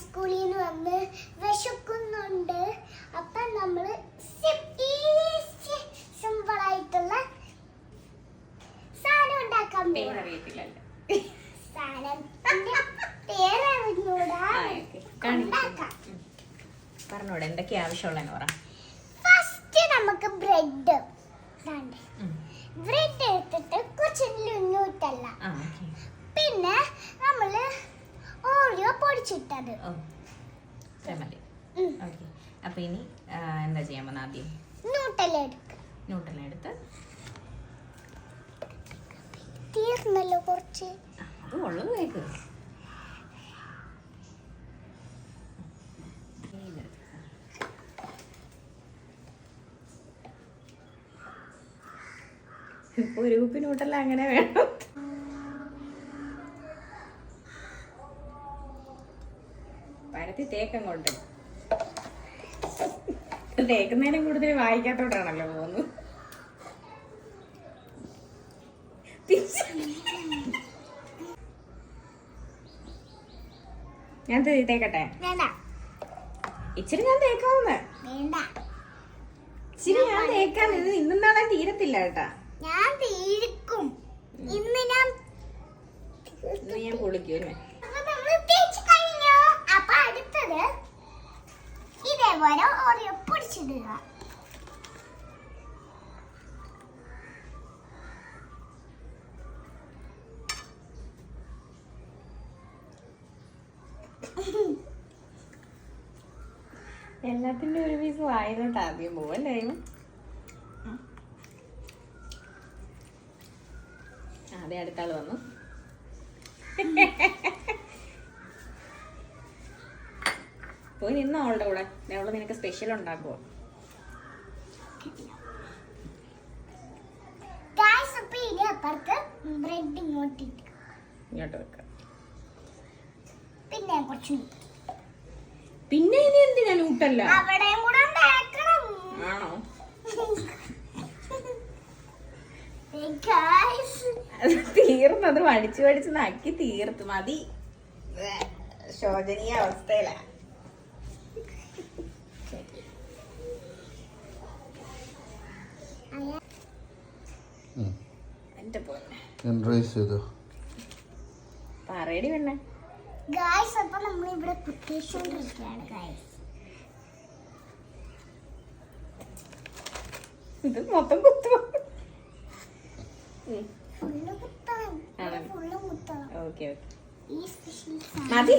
സ്കൂളിൽ നിന്ന് വന്ന് വിശക്കുന്നുണ്ട്. അപ്പം നമ്മൾ സിമ്പിൾ ആയിട്ടുള്ള സാധനം ഉണ്ടാക്കാൻ പറഞ്ഞോടെ എന്തൊക്കെ ആവശ്യമുള്ള ഫസ്റ്റ് നമുക്ക് ബ്രെഡ് ബ്രെഡ് എടുത്തിട്ട് കുറച്ച് ലുന്നൂട്ടല്ല പിന്നെ പൊടിച്ചിട്ടത് മതി. ഓക്കെ. അപ്പൊ ഇനി എന്താ ചെയ്യാൻ പോകുന്നത് ആദ്യം? നൂട്ടല എടുക്കുക എടുത്ത്? തീർന്നല്ലോ കുറച്ച്. അത് ഉള്ളത് കേക്ക്. ഇപ്പൊ ഒരു കുപ്പി നൂട്ടല്ല അങ്ങനെ വേണം. പരത്തി തേക്കം കൊണ്ട്. തേക്കുന്നതിനും കൂടുതൽ വായിക്കാത്തോട്ടാണല്ലോ പോകുന്നു ഞാൻ തേക്കട്ടെ? ഇച്ചിരി ഞാൻ തേക്കാവുന്ന. ഇച്ചിരി ഞാൻ തേക്കാൻ ഇത് ഇന്നും നാളെ തീരത്തില്ല കേട്ടാ. ഞാൻ തീർക്കും ഇന്ന് ഞാൻ ഞാൻ പൊളിക്കും എല്ലാത്തിന്റെ ഒരു പീസ് വായിലോട്ട് ആദ്യം പോവല്ലേ അതെ അടുത്താൾ വന്നു. പോയി നിന്ന അവളുടെ കൂടെ. അവൾ നിനക്ക് സ്പെഷ്യൽ ഉണ്ടാക്കുവോ? ഇങ്ങോട്ട് വെക്കാം. പിന്നെ കുറച്ച് പിന്നെ ഇനി എന്തിനാ നൂട്ടല്ല അവിടെയും കൂടെ ആണോ? തീർന്നത് വടിച്ചു വടിച്ച് നക്കി തീർത്തു. മതി. ശോചനീയ അവസ്ഥയിലാ. എന്റെ പോലെ പറയടി പെണ്ണേ. ഗായ്സ് അപ്പൊ നമ്മൾ ഇവിടെ കുത്തിച്ചുകൊണ്ടിരിക്കുകയാണ് ഗായ്സ് ഇത് മൊത്തം കുത്തു ഫുള്ള് കുത്തണം? ഫുള്ള് കുത്തണം. Okay okay. ഈ സ്പെഷ്യൽ മതി.